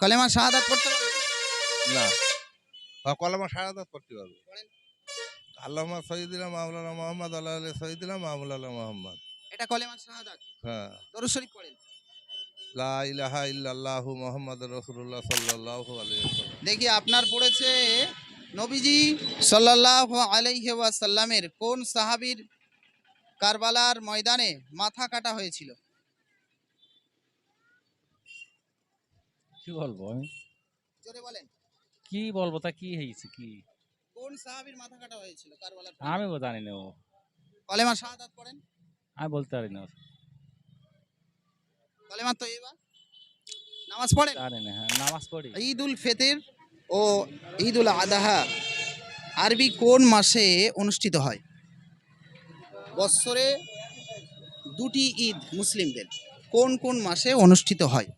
কলেমা শাহাদাত পড়তে পারবেন না। বা কলমা সারাদাত করতে পারবে। আল্লামা সঈদিল্লাহ মামলানা মোহাম্মদ আল্লাহ সঈদিল্লাহ মামলানা মোহাম্মদ। এটা কলেমা শাহাদাত? হ্যাঁ। দরুদ শরীফ পড়েন। লা ইলাহা ইল্লাল্লাহু মুহাম্মাদুর রাসূলুল্লাহ সাল্লাল্লাহু আলাইহি ওয়াসাল্লাম। দেখি আপনার পড়েছে নবীজি সাল্লাল্লাহু আলাইহি ওয়াসাল্লামের কোন সাহাবীর কারবালার ময়দানে মাথা কাটা হয়েছিল? কি বলব আমি? জোরে বলেন। কি বলব তা কি হয়েছে কি? কোন সাহাবীর মাথা কাটা হয়েছিল? কারবালার আমি জানি না ও। কলেমা শাহাদাত পড়েন? আমি বলতে পারি না কলেমা তৈবা নামাজ পড়েন? জানি না হ্যাঁ নামাজ পড়ি। ঈদ উল ফিতর ও ঈদ উল আদাহা আরবি কোন মাসে অনুষ্ঠিত হয়? বৎসরে দুটি ঈদ মুসলিমদের। কোন কোন মাসে অনুষ্ঠিত হয়?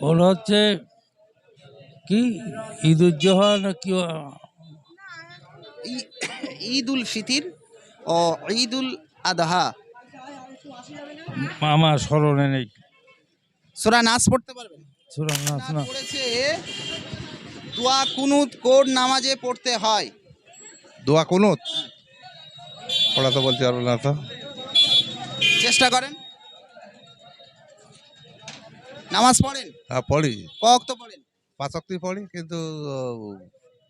ওটা হচ্ছে কি? ঈদুজ্জোহা না কি ঈদ উল ফিতির ও ঈদ উল আদাহা। আমার স্মরণে নেই। সোরা নাচ পড়তে পারবেন? সুরা নাচ না। পড়েছে দোয়া কুনুত কোন নামাজে পড়তে হয়। দোয়া কুনুত? ওরা তো বলতে পারব না তো। চেষ্টা করেন। নামাজ পড়েন? হ্যাঁ পড়ি। কক তো পড়েন? পাঁচ অক্টি পড়ি কিন্তু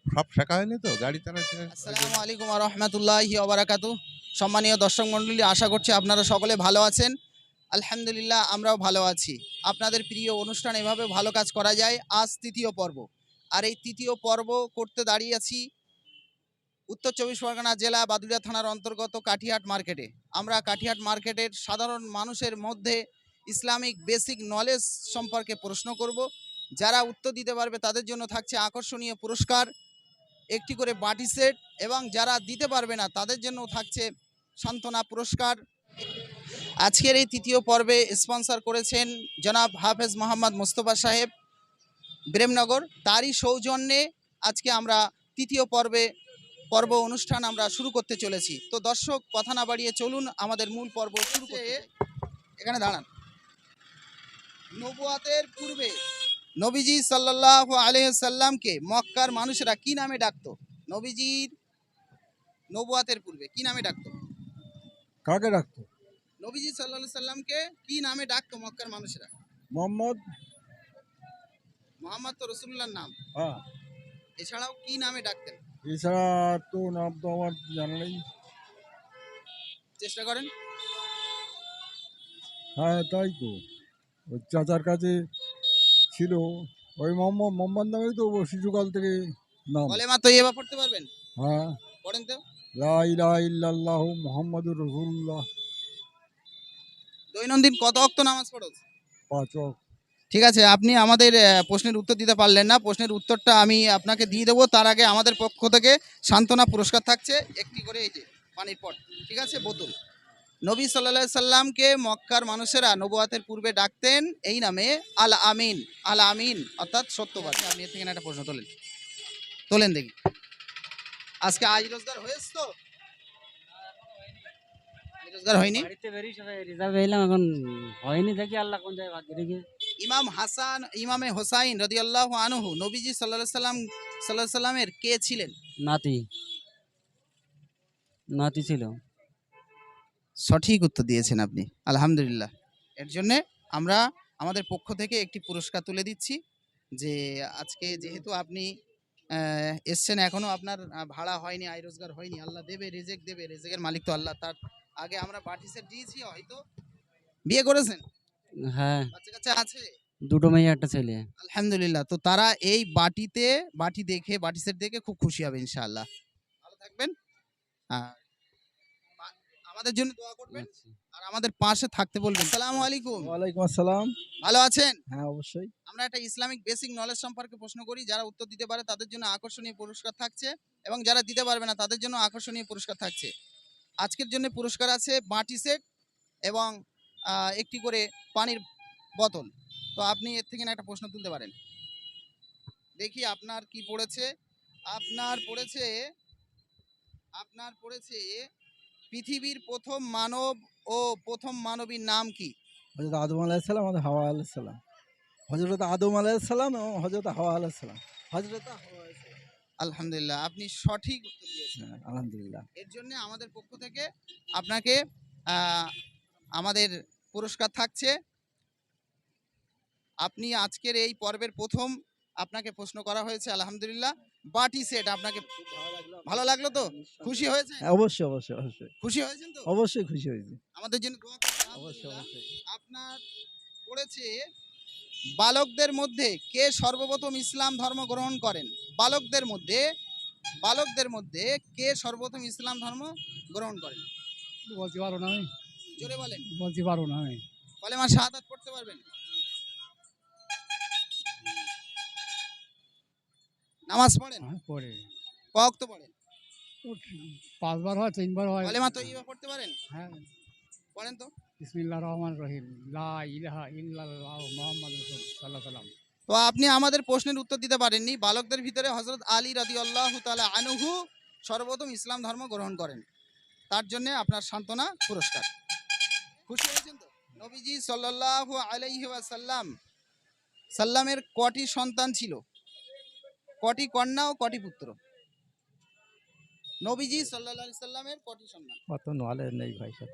সব শেখা হয়নি তো? গাড়ি চালাচ্ছে আসসালামু আলাইকুম রহমতুল্লাহি ওবরাকাতু সম্মানীয় দর্শক মণ্ডলী আশা করছি আপনারা সকলে ভালো আছেন। আলহামদুলিল্লাহ আমরাও ভালো আছি। আপনাদের প্রিয় অনুষ্ঠান এভাবে ভালো কাজ করা যায় আজ তৃতীয় পর্ব। আর এই তৃতীয় পর্ব করতে দাঁড়িয়ে আছি উত্তর চব্বিশ পরগনা জেলা বাদুড়িয়া থানার অন্তর্গত কাঠিহাট মার্কেটে। আমরা কাঠিহাট মার্কেটের সাধারণ মানুষের মধ্যে ইসলামিক বেসিক নলেজ সম্পর্কে প্রশ্ন করব। যারা উত্তর দিতে পারবে তাদের জন্য থাকছে আকর্ষণীয় পুরস্কার একটি করে বাটি সেট এবং যারা দিতে পারবে না তাদের জন্য থাকছে সান্ত্বনা পুরস্কার। আজকের এই তৃতীয় পর্বে স্পন্সর করেছেন জনাব হাফেজ মোহাম্মদ মোস্তফা সাহেব প্রেমনগর তারই সৌজন্যে আজকে আমরা তৃতীয় পর্বে পর্ব অনুষ্ঠান আমরা শুরু করতে চলেছি। তো দর্শক কথা না বাড়িয়ে চলুন আমাদের মূল পর্ব শুরু করতে এখানে দাঁড়ান। নবুয়াতের পূর্বে নবীজি সাল্লাল্লাহু আলাইহি সাল্লামকে মক্কার মানুষেরা কি নামে ডাকতো? নবীজির নবুয়াতের পূর্বে কি নামে ডাকতো? কাকে রাখতো নবীজি সাল্লাল্লাহু সাল্লামকে কি নামে ডাকতো মক্কার মানুষরা? মোহাম্মদ? মোহাম্মদ তো রসুল্লাহর নাম। হ্যাঁ। এছাড়াও কি নামে ডাকতেন? এছাড়া তো নাম তো আমার জানা নেই। চেষ্টা করেন। হ্যাঁ তাই তো। ওই চাচার কাছে ছিল। ওই মোহাম্মদ মোহাম্মদ নামেই তো শিশুকাল থেকে নাম। কলেমা তো এবার পড়তে পারবেন হ্যাঁ। পড়েন তো। লা ইলাহা ইল্লাল্লাহ মুহাম্মাদুর রাসূলুল্লাহ। দৈনন্দিন কত নামাজ পড়ো পাঁচ ওয়াক্ত। ঠিক আছে আপনি আমাদের প্রশ্নের উত্তর দিতে পারলেন না। প্রশ্নের উত্তরটা আমি আপনাকে দিয়ে দেবো। তার আগে আমাদের পক্ষ থেকে সান্ত্বনা পুরস্কার থাকছে। একটি করে এই যে পানির পট। ঠিক আছে বোতল। নবী সাল্লাহ সাল্লামকে মক্কার মানুষেরা নবুয়াতের পূর্বে ডাকতেন এই নামে আল আমিন আল আমিন অর্থাৎ সত্যবাদী। আপনি এর থেকে একটা প্রশ্ন তোলেন। তোলেন দেখি। আজকে আজ রোজগার হয়েছে তো? রোজগার হয়নি? রিজার্ভ এলাম এখন হয়নি দেখি আল্লাহ কোন জায়গায় ভাগ্যে রেখে ইমাম হাসান ইমামে হোসাইন রদিয়াল্লাহ আনহু নবীজি সাল্লাহ সাল্লাম সাল্লাহ সাল্লামের কে ছিলেন? নাতি। নাতি ছিল। সঠিক উত্তর দিয়েছেন আপনি। আলহামদুলিল্লাহ। এর জন্যে আমরা আমাদের পক্ষ থেকে একটি পুরস্কার তুলে দিচ্ছি যে আজকে যেহেতু আপনি এসছেন এখনও আপনার ভাড়া হয়নি আয় রোজগার হয়নি আল্লাহ দেবে রেজেক দেবে রেজেকের মালিক তো আল্লাহ তার আগে আমরা বাটি দিয়েছি হয়তো। বিয়ে করেছেন? হ্যাঁ। বাচ্চা কাচ্চা আছে? দুটো মেয়ে একটা ছেলে। আলহামদুলিল্লাহ। তো তারা এই বাটিতে বাটি দেখে বাটি সেট দেখে খুব খুশি হবে ইনশাআল্লাহ। ভালো থাকবেন। আর আমাদের জন্য দোয়া করবেন আর আমাদের পাশে থাকতে বলবেন। আসসালামু আলাইকুম। ওয়ালাইকুম আসসালাম। ভালো আছেন? হ্যাঁ অবশ্যই। আমরা একটা ইসলামিক বেসিক নলেজ সম্পর্কে প্রশ্ন করি যারা উত্তর দিতে পারে তাদের জন্য আকর্ষণীয় পুরস্কার থাকছে এবং যারা দিতে পারবে না তাদের জন্য আকর্ষণীয় পুরস্কার থাকছে। আজকের জন্য পুরস্কার আছে বাটি সেট এবং একটি করে পানির বোতল। তো আপনি এর থেকে না একটা প্রশ্ন তুলতে পারেন। দেখি আপনার কি পড়েছে? আপনার পড়েছে আপনার পড়েছে পৃথিবীর প্রথম মানব ও প্রথম মানবীর নাম কি? হজরত আদম আলাইসাল্লাম আর হাওয়া আলাইসাল্লাম হজরত আদম আলাইসাল্লাম এবং হজরত হাওয়া আলাইসাল্লাম হজরত আলহামদুলিল্লাহ আপনি সঠিক উত্তর দিয়েছেন। হ্যাঁ, আলহামদুলিল্লাহ। এর জন্য আমাদের পক্ষ থেকে আপনাকে আমাদের পুরস্কার থাকছে। আপনি আজকের এই পর্বের প্রথম আপনাকে প্রশ্ন করা হয়েছে আলহামদুলিল্লাহ। বাটি সেট আপনাকে ভালো লাগল তো? খুশি হয়েছে হ্যাঁ, অবশ্যই অবশ্যই অবশ্যই। খুশি হয়েছেন তো? অবশ্যই খুশি হয়েছি। আমাদের জন্য দোয়া করবেন। অবশ্যই অবশ্যই। আপনার পড়েছে বালকদের মধ্যে কে সর্বপ্রথম ইসলাম ধর্ম গ্রহণ করেন? বালকদের মধ্যে বালকদের মধ্যে কে সর্বপ্রথম ইসলাম ধর্ম গ্রহণ করেন? বলতে পারো না আমি। জোরে বলেন। বলতে পারো না আমি। কলেমা শাহাদাত পড়তে পারবেন? নামাজ পড়েন? হ্যাঁ, পড়ে। তো পড়েন? পাঁচবার হয় তিনবার হয়। কলেমা তো পড়তে পারেন? হ্যাঁ। পড়েন তো। বিসমিল্লাহ রহমান রহিম। লা ইলাহা ইল্লাল্লাহ মুহাম্মাদ সাল্লাল্লাহু সাল্লাম তো আপনি আমাদের প্রশ্নের উত্তর দিতে পারেননি। বালকদের ভিতরে হজরত আলী রাদি আল্লাহ তালা আনুহু সর্বপ্রথম ইসলাম ধর্ম গ্রহণ করেন। তার জন্য আপনার সান্ত্বনা পুরস্কার। খুশি হয়েছেন তো? নবীজি সাল্লাহ আলাইহি ওয়াসাল্লাম সাল্লামের কটি সন্তান ছিল? কটি কন্যা ও কটি পুত্র? নবীজি সাল্লাহ আলি সাল্লামের কটি সন্তান? অত নলেজ নেই ভাই সব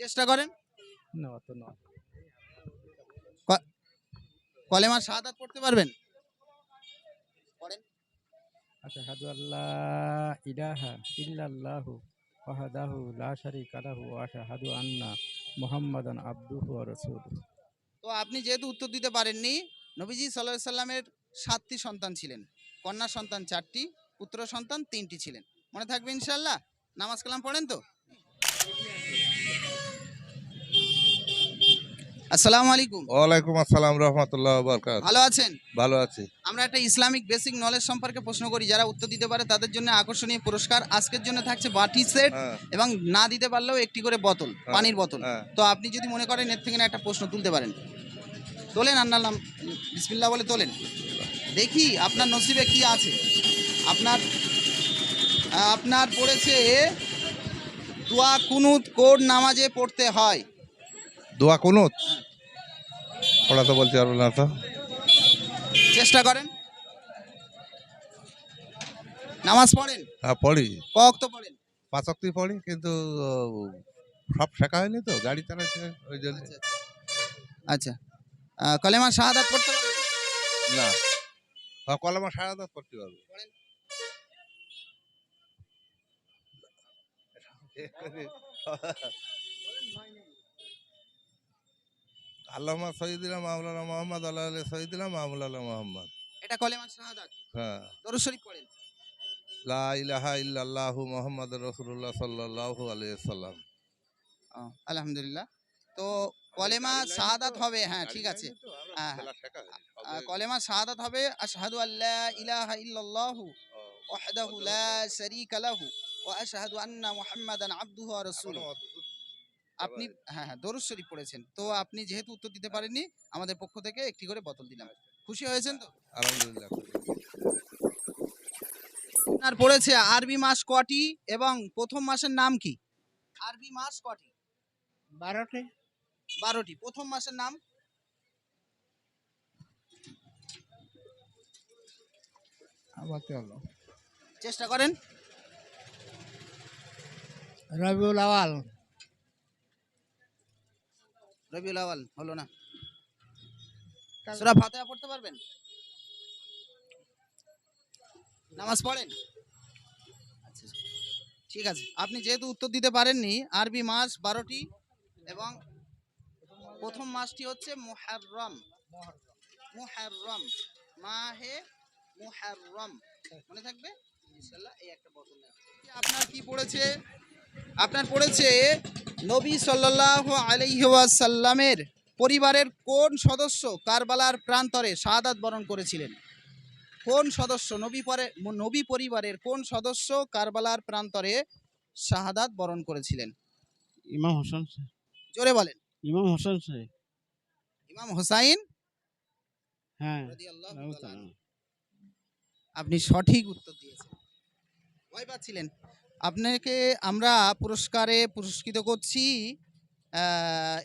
চেষ্টা করেন। না অত নয় কলেমা শাহাদাত পড়তে পারবেন? পড়েন। আশহাদু আল্লাহ ইলাহা ইল্লাল্লাহু ওয়াহদাহু লা শারীকা লাহু ওয়া আশহাদু আন্না মুহাম্মাদান আবদুহু ওয়া রাসূলুহু। তো আপনি যেহেতু উত্তর দিতে পারেননি নবীজি সাল্লাহ সাল্লামের সাতটি সন্তান ছিলেন। কন্যা সন্তান চারটি পুত্র সন্তান তিনটি ছিলেন। মনে থাকবে ইনশাল্লাহ? নামাজ কালাম পড়েন তো? আসসালামু আলাইকুম। ওয়ালাইকুম আসসালাম রহমতুল্লাহ বরকাত। ভালো আছেন? ভালো আছি। আমরা একটা ইসলামিক বেসিক নলেজ সম্পর্কে প্রশ্ন করি যারা উত্তর দিতে পারে তাদের জন্য আকর্ষণীয় পুরস্কার আজকের জন্য থাকছে বাটি সেট হ্যাঁ। এবং না দিতে পারলেও একটি করে বোতল হ্যাঁ, পানির বোতল। হ্যাঁ। তো আপনি যদি মনে করেন এর থেকে না একটা প্রশ্ন তুলতে পারেন। তোলেন আন্নার নাম বিসমিল্লাহ বলে তোলেন। দেখি আপনার নসিবে কি আছে। আপনার আপনার পড়েছে দোয়া কুনুত কোন নামাজে পড়তে হয়। দোয়া কুনুত? পড়া তো বলতে পারব না তো। চেষ্টা করেন। নামাজ পড়েন। হ্যাঁ পড়ি। কক তো পড়েন। পাঁচ অক্টি পড়ি কিন্তু সব শেখা হয়নি তো? গাড়ি চালাচ্ছে ওই জন্য। আচ্ছা আচ্ছা। কলেমা শাহাদাত পড়তে না। কলমা সারা দাঁত করতে পারব আল্লামা সঈদিনা মামলানা মোহাম্মদ আল্লাহ সঈদিনা মামলানা মোহাম্মদ। এটা কলেমা শাহাদাত হ্যাঁ। দরুদ শরীফ পড়েন। লা ইলাহা ইল্লাল্লাহু মুহাম্মাদ রাসূলুল্লাহ সাল্লাল্লাহু আলাইহি সাল্লাম আলহামদুলিল্লাহ। তো কলেমা শাহাদাত হবে হ্যাঁ ঠিক আছে। হ্যাঁ, হ্যাঁ। কলেমা শাহাদাত হবে আশহাদু আল্লাহ ইলাহা ইল্লাল্লাহু ওয়াহদাহু লা শারীকা লাহু ওয়া আশহাদু আন্না মুহাম্মাদান আবদুহু ওয়া রাসূলুহু। আপনি হ্যাঁ হ্যাঁ দরুদ শরীফ পড়েছেন। তো আপনি যেহেতু উত্তর দিতে পারেননি আমাদের পক্ষ থেকে একটি করে বোতল দিলাম। খুশি হয়েছেন তো? আলহামদুলিল্লাহ আপনার পড়েছে আরবি মাস কটি এবং প্রথম মাসের নাম কি? আরবি মাস কটি? বারোটি। বারোটি। প্রথম মাসের নাম? চেষ্টা করেন। রবিউল আওয়াল। রবিউল আওয়াল হলো না। সূরা ফাতিহা পড়তে পারবেন? নামাজ পড়েন? আচ্ছা ঠিক আছে। আপনি যেহেতু উত্তর দিতে পারেননি আরবি মাস বারোটি এবং প্রথম মাসটি হচ্ছে মুহাররম। মুহাররম। মাহে মুহাররম। মনে থাকবে? ইনশাআল্লাহ এই একটা বোতল আপনার কি পড়েছে? আপনার পড়েছে নবী সাল্লাল্লাহু আলাইহি ওয়াসাল্লামের পরিবারের কোন সদস্য কারবালার প্রান্তরে শাহাদাত বরণ করেছিলেন? কোন সদস্য? নবী পরে নবী পরিবারের কোন সদস্য কারবালার প্রান্তরে শাহাদাত বরণ করেছিলেন? ইমাম হোসেন জোরে বলেন। ইমাম হোসেন সাহেব। ইমাম হোসাইন? হ্যাঁ। আপনি সঠিক উত্তর দিয়েছেন। ভয় পাচ্ছিলেন। আপনাকে আমরা পুরস্কারে পুরস্কৃত করছি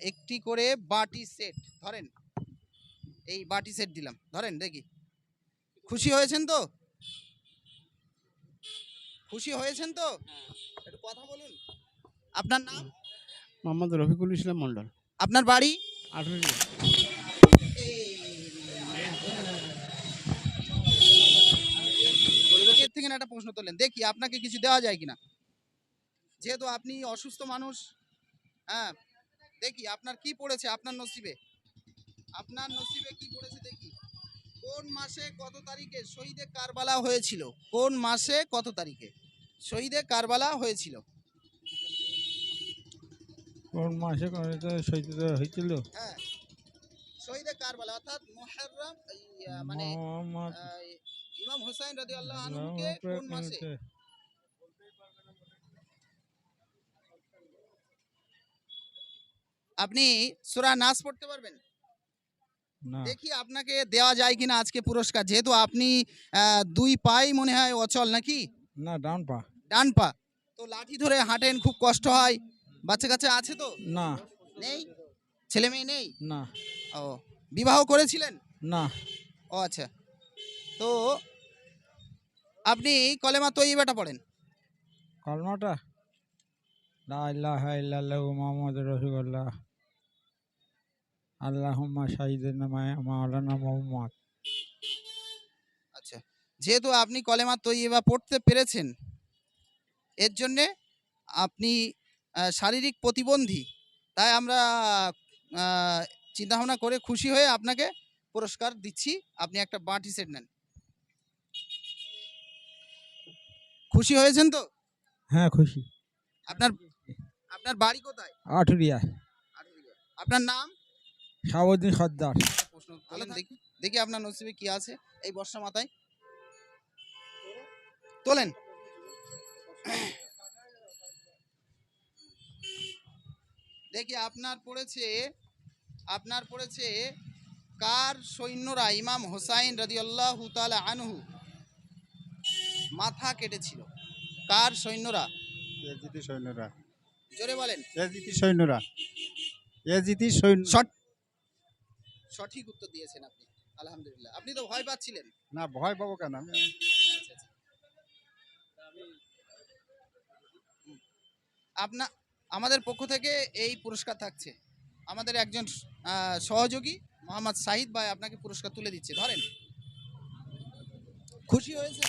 একটি করে বাটি সেট। ধরেন এই বাটি সেট দিলাম। ধরেন দেখি। খুশি হয়েছেন তো? খুশি হয়েছেন তো? একটু কথা বলুন। আপনার নাম? মোহাম্মদ রফিকুল ইসলাম মন্ডল আপনার বাড়ি? এর থেকে একটা প্রশ্ন তোলেন দেখি আপনাকে কিছু দেওয়া যায় কিনা। যেহেতু আপনি অসুস্থ মানুষ হ্যাঁ দেখি আপনার কি পড়েছে আপনার নসিবে? আপনার নসিবে কি পড়েছে দেখি। কোন মাসে কত তারিখে শহীদে কারবালা হয়েছিল? কোন মাসে কত তারিখে? শহীদে কারবালা হয়েছিল। মাসে হয়েছিল হ্যাঁ। শহীদে কারবালা অর্থাৎ মুহররম মানে ইমাম হোসেন রাদিয়াল্লাহু আনহুকে কোন মাসে? আপনি সূরা নাস পড়তে পারবেন? দেখি আপনাকে দেওয়া যায় কিনা আজকে পুরস্কার যেহেতু আপনি আহ, দুই পাই মনে হয় অচল নাকি? না ডান পা। ডান পা। তো লাঠি ধরে হাঁটেন খুব কষ্ট হয়। বাচ্চা কাচ্চা আছে তো? না। নেই? ছেলে মেয়ে নেই? না। ও বিবাহ করেছিলেন? না। ও আচ্ছা। তো আপনি কলেমা তৈবাটা পড়েন। কলমাটা? লা ইলাহা ইল্লাল্লাহু মুহাম্মাদুর রাসূলুল্লাহ। আল্লাহুম্মা শাহিদানা মাওলানা মুহাম্মদ। আচ্ছা। যেহেতু আপনি কলেমা তৈবা পড়তে পেরেছেন এর জন্যে আপনি শারীরিক প্রতিবন্ধী। তাই আমরা চিন্তাভাবনা করে খুশি হয়ে আপনাকে পুরস্কার দিচ্ছি। আপনি একটা বাটি সেট নেন। খুশি হয়েছেন তো? হ্যাঁ খুশি। আপনার আপনার বাড়ি কোথায়? আঠুরিয়া। আপনার নাম? শাহাবুদ্দিন সর্দার। দেখি দেখি আপনার নসিবে কি আছে। এই বর্ষা মাথায়। তোলেন। দেখি আপনার পড়েছে আপনার পড়েছে কার সৈন্যরা ইমাম হোসাইন রাদিয়াল্লাহু তাআলা আনহু? মাথা কেটেছিল। কার সৈন্যরা? এজিতি সৈন্যরা। জোরে বলেন। এজিতি সৈন্যরা। এজিতি সৈন্য সঠ সঠিক উত্তর দিয়েছেন আপনি। আলহামদুলিল্লাহ। আপনি তো ভয় পাচ্ছিলেন। না ভয় পাবো কেন? আমি আপনা আমাদের পক্ষ থেকে এই পুরস্কার থাকছে। আমাদের একজন সহযোগী মোহাম্মদ সাহিদ ভাই আপনাকে পুরস্কার তুলে দিচ্ছে ধরেন। খুশি হয়েছে?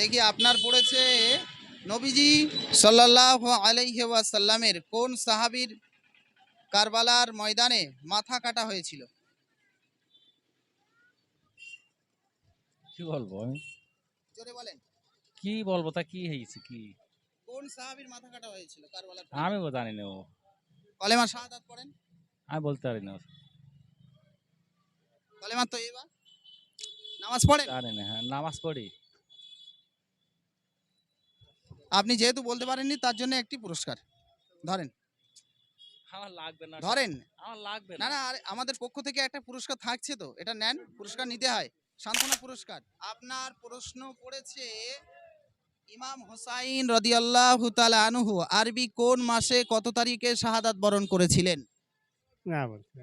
দেখি আপনার পড়েছে নবীজি সাল্লাল্লাহু আলাইহি ওয়াসাল্লামের কোন সাহাবীর কারবালার ময়দানে মাথা কাটা হয়েছিল? কি বলব আমি? জোরে বলেন। কি বলব তা কি হয়েছে কি? কোন সাহাবীর মাথা কাটা হয়েছিল? কারবালার আমি জানি না ও। কলেমা শাহাদাত পড়েন? আমি বলতে পারি না কলেমা তো এবার নামাজ পড়েন? জানি না হ্যাঁ নামাজ পড়ি। আপনি যেহেতু বলতে পারেননি তার জন্য একটি পুরস্কার। ধরেন। আমার লাগবে না। ধরেন। আমার লাগবে না। না আমাদের পক্ষ থেকে একটা পুরস্কার থাকছে তো এটা নেন। পুরস্কার নিতে হয়। সান্ত্বনা পুরস্কার। আপনার প্রশ্ন পড়েছে ইমাম হোসাইন রদিয়াল্লাহু তাআলা আনহু আরবি কোন মাসে কত তারিখে শাহাদাত বরণ করেছিলেন? না বলতে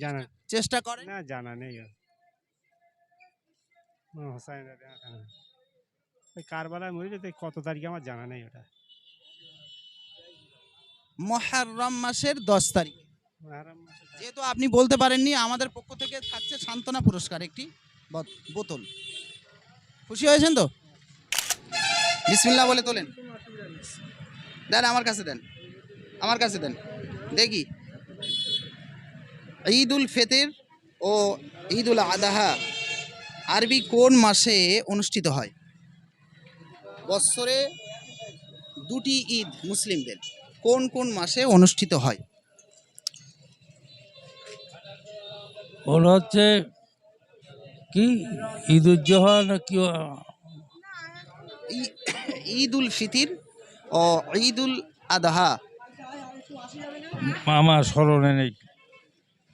জানা চেষ্টা করেন। না জানা নেই হোসাইন কারবালায় তো কত তারিখে আমার জানা নেই ওটা। মহারম মাসের দশ তারিখ। যেহেতু আপনি বলতে পারেননি আমাদের পক্ষ থেকে থাকছে সান্ত্বনা পুরস্কার একটি বত- বোতল। খুশি হয়েছেন তো? বিসমিল্লাহ বলে তোলেন। দেন আমার কাছে দেন। আমার কাছে দেন। দেখি। ঈদ উল ফেতের ও ঈদ উল আদাহা আরবি কোন মাসে অনুষ্ঠিত হয়? বৎসরে দুটি ঈদ মুসলিমদের। কোন কোন মাসে অনুষ্ঠিত হয়? ওরা হচ্ছে কি? ঈদুজ্জোহা না কি ঈদ উল ফিতির ও ঈদ উল আদহা। আমার স্মরণে নেই।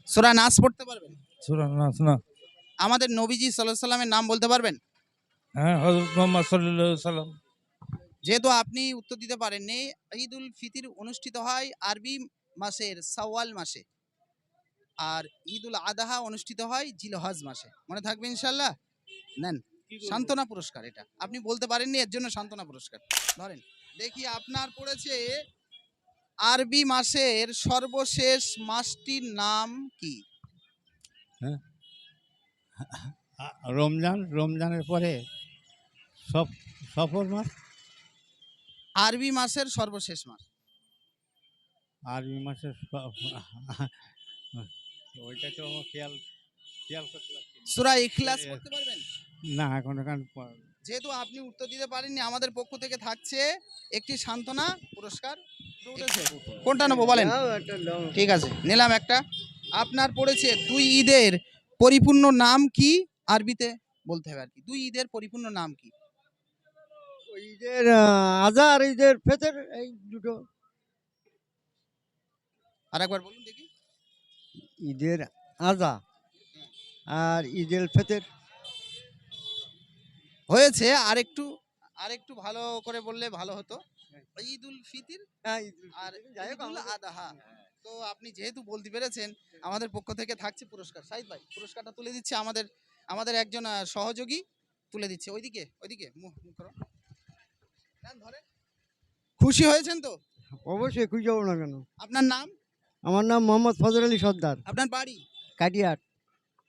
সোরা নাচ পড়তে পারবেন? শোনা না। আমাদের নবীজি সাল্লাহ সাল্লামের নাম বলতে পারবেন? হ্যাঁ হজরত মোহাম্মদ সাল্লাহ সাল্লাম যেহেতু আপনি উত্তর দিতে পারেননি ঈদ উল ফিতির অনুষ্ঠিত হয় আরবি মাসের সাওয়াল মাসে। আর ঈদ উল আদাহা অনুষ্ঠিত হয় জিলহজ মাসে। মনে থাকবে ইনশাল্লাহ নেন। সান্ত্বনা পুরস্কার এটা আপনি বলতে পারেননি এর জন্য সান্ত্বনা পুরস্কার ধরেন দেখি আপনার পড়েছে আরবি মাসের সর্বশেষ মাসটির নাম কি রমজান রমজানের পরে সব সফর মাস আরবি মাসের সর্বশেষ মাস আরবি মাসের ওইটা তো খেয়াল খেয়াল করতে। সূরা ইখলাস পড়তে পারবেন? না এখন এখন যেহেতু আপনি উত্তর দিতে পারেননি আমাদের পক্ষ থেকে থাকছে একটি সান্ত্বনা পুরস্কার। কোনটা নেব বলেন? ঠিক আছে নিলাম একটা। আপনার পড়েছে দুই ঈদের পরিপূর্ণ নাম কি? আরবিতে বলতে হবে আর কি। দুই ঈদের পরিপূর্ণ নাম কি? ঈদের আজা আর ঈদের ফেতের এই দুটো। আর একবার বলুন দেখি। ঈদের আজা আর ঈদের ফেতের। হয়েছে আর একটু আর একটু ভালো করে বললে ভালো হতো। ঈদ উল ফিতির? হ্যাঁ আর হোক ঈদ আদাহা। তো আপনি যেহেতু বলতে পেরেছেন আমাদের পক্ষ থেকে থাকছে পুরস্কার। সাইদ ভাই পুরস্কারটা তুলে দিচ্ছে আমাদের আমাদের একজন সহযোগী তুলে দিচ্ছে। ওইদিকে ওইদিকে মুখ মুখ করো। নেন, খুশি হয়েছেন তো? অবশ্যই খুশি যাব না কেন? আপনার নাম? আমার নাম মোহাম্মদ ফজর আলী সর্দার। আপনার বাড়ি? কাটিয়াট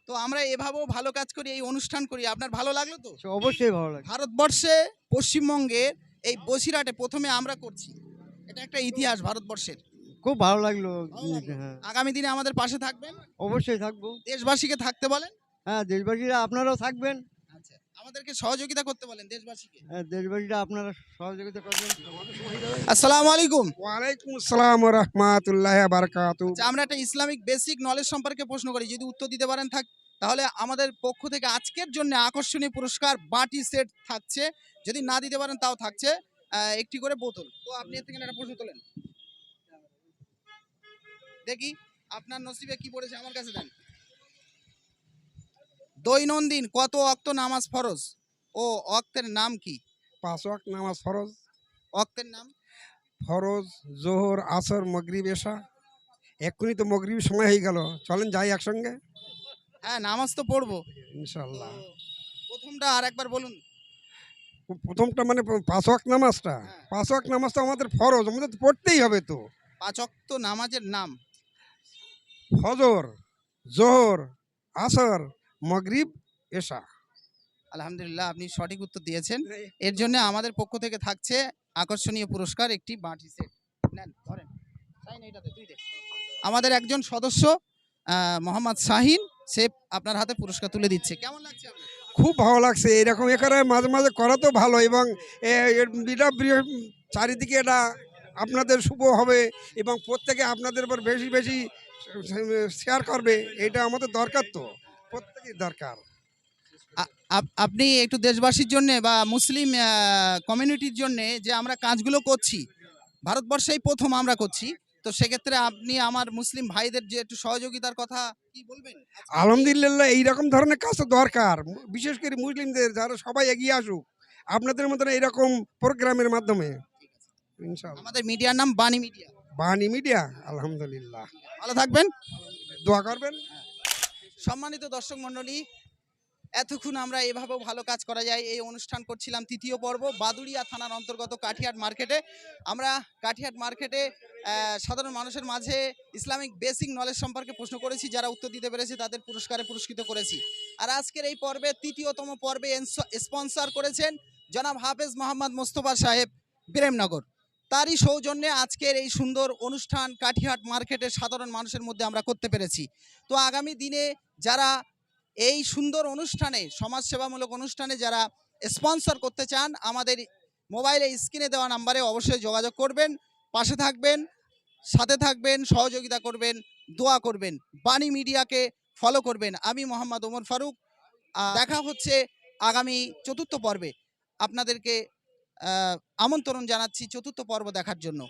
তো আমরা এভাবেও ভালো কাজ করি এই অনুষ্ঠান করি। আপনার ভালো লাগল তো? অবশ্যই ভালো লাগে ভারতবর্ষে পশ্চিমবঙ্গের এই বসিরহাটে প্রথমে আমরা করছি। এটা একটা ইতিহাস ভারতবর্ষের। খুব ভালো লাগল। হ্যাঁ। আগামী দিনে আমাদের পাশে থাকবেন। অবশ্যই থাকব। দেশবাসীকে থাকতে বলেন। হ্যাঁ দেশবাসীরা আপনারাও থাকবেন। আমাদেরকে সহযোগিতা করতে বলেন দেশবাসীকে। হ্যাঁ, দেশবাসীরা আপনারা সহযোগিতা করবেন। আসসালামু আলাইকুম। ওয়ালাইকুম আসসালাম রহমতুল্লাহ বারকাতু আচ্ছা আমরা একটা ইসলামিক বেসিক নলেজ সম্পর্কে প্রশ্ন করি যদি উত্তর দিতে পারেন থাক। তাহলে আমাদের পক্ষ থেকে আজকের জন্য আকর্ষণীয় পুরস্কার বাটি সেট থাকছে। যদি না দিতে পারেন তাও থাকছে। আহ, একটি করে বোতল। তো আপনি এর থেকে একটা প্রশ্ন তোলেন। দেখি আপনার নসিবে কি পড়েছে আমার কাছে দেন। দৈনন্দিন কত অক্ত নামাজ ফরজ? ও অক্তের নাম কি? পাঁচ ওয়াক্ত নামাজ ফরজ। অক্তের নাম? ফরজ জোহর আসর মগরিব এশা। এক্ষুনি তো মগরিব সময় হয়ে গেল। চলেন যাই একসঙ্গে। হ্যাঁ নামাজ তো পড়ব। ইনশাল্লাহ প্রথমটা আর একবার বলুন। প্রথমটা মানে পাঁচ ওয়াক্ত নামাজটা? হ্যাঁ। পাঁচ ওয়াক্ত নামাজটা আমাদের ফরজ। আমাদের তো পড়তেই হবে তো। পাঁচ অক্ত নামাজের নাম? ফজর জোহর আসর মগরিব এশা। আলহামদুলিল্লাহ আপনি সঠিক উত্তর দিয়েছেন। এর জন্য আমাদের পক্ষ থেকে থাকছে আকর্ষণীয় পুরস্কার একটি বাটি সেট। নেন ধরেন। আমাদের একজন সদস্য মোহাম্মদ শাহিন সে আপনার হাতে পুরস্কার তুলে দিচ্ছে। কেমন লাগছে আপনার? খুব ভালো লাগছে এরকম এখানে মাঝে মাঝে করা তো ভালো এবং এ- এর এটা চারিদিকে এটা আপনাদের শুভ হবে এবং প্রত্যেকে আপনাদের উপর বেশি বেশি শেয়ার করবে এটা আমাদের দরকার তো। প্রত্যেকের দরকার। আপনি একটু দেশবাসীর জন্য বা মুসলিম কমিউনিটির জন্য যে আমরা কাজগুলো করছি ভারতবর্ষেই প্রথম আমরা করছি তো সেক্ষেত্রে আপনি আমার মুসলিম ভাইদের যে একটু সহযোগিতার কথা কি বলবেন? আলহামদুলিল্লাহ এইরকম ধরনের কাজ তো দরকার। বিশেষ করে মুসলিমদের যারা সবাই এগিয়ে আসুক আপনাদের মতন এইরকম প্রোগ্রামের মাধ্যমে। আমাদের মিডিয়ার নাম বাণী মিডিয়া। বাহানি মিডিয়া আলহামদুলিল্লাহ। ভালো থাকবেন। দোয়া করবেন। সম্মানিত দর্শক মণ্ডলী, এতক্ষণ আমরা এভাবেও ভালো কাজ করা যায়। এই অনুষ্ঠান করছিলাম তৃতীয় পর্ব বাদুড়িয়া থানার অন্তর্গত কাঠিয়াট মার্কেটে। আমরা কাঠিয়াট মার্কেটে সাধারণ মানুষের মাঝে ইসলামিক বেসিক নলেজ সম্পর্কে প্রশ্ন করেছি, যারা উত্তর দিতে পেরেছে তাদের পুরস্কারে পুরস্কৃত করেছি। আর আজকের এই পর্বে তৃতীয়তম পর্বে স্পন্সর করেছেন জনাব হাফেজ মোহাম্মদ মোস্তফা সাহেব প্রেমনগর তারই সৌজন্যে আজকের এই সুন্দর অনুষ্ঠান কাঠিহাট মার্কেটের সাধারণ মানুষের মধ্যে আমরা করতে পেরেছি। তো আগামী দিনে যারা এই সুন্দর অনুষ্ঠানে, সমাজসেবামূলক অনুষ্ঠানে যারা স্পন্সর করতে চান, আমাদের মোবাইলে স্ক্রিনে দেওয়া নাম্বারে অবশ্যই যোগাযোগ করবেন, পাশে থাকবেন, সাথে থাকবেন, সহযোগিতা করবেন, দোয়া করবেন, বাণী মিডিয়াকে ফলো করবেন। আমি মোহাম্মদ ওমর ফারুক দেখা হচ্ছে আগামী চতুর্থ পর্বে। আপনাদেরকে আমন্ত্রণ জানাচ্ছি চতুর্থ পর্ব দেখার জন্য।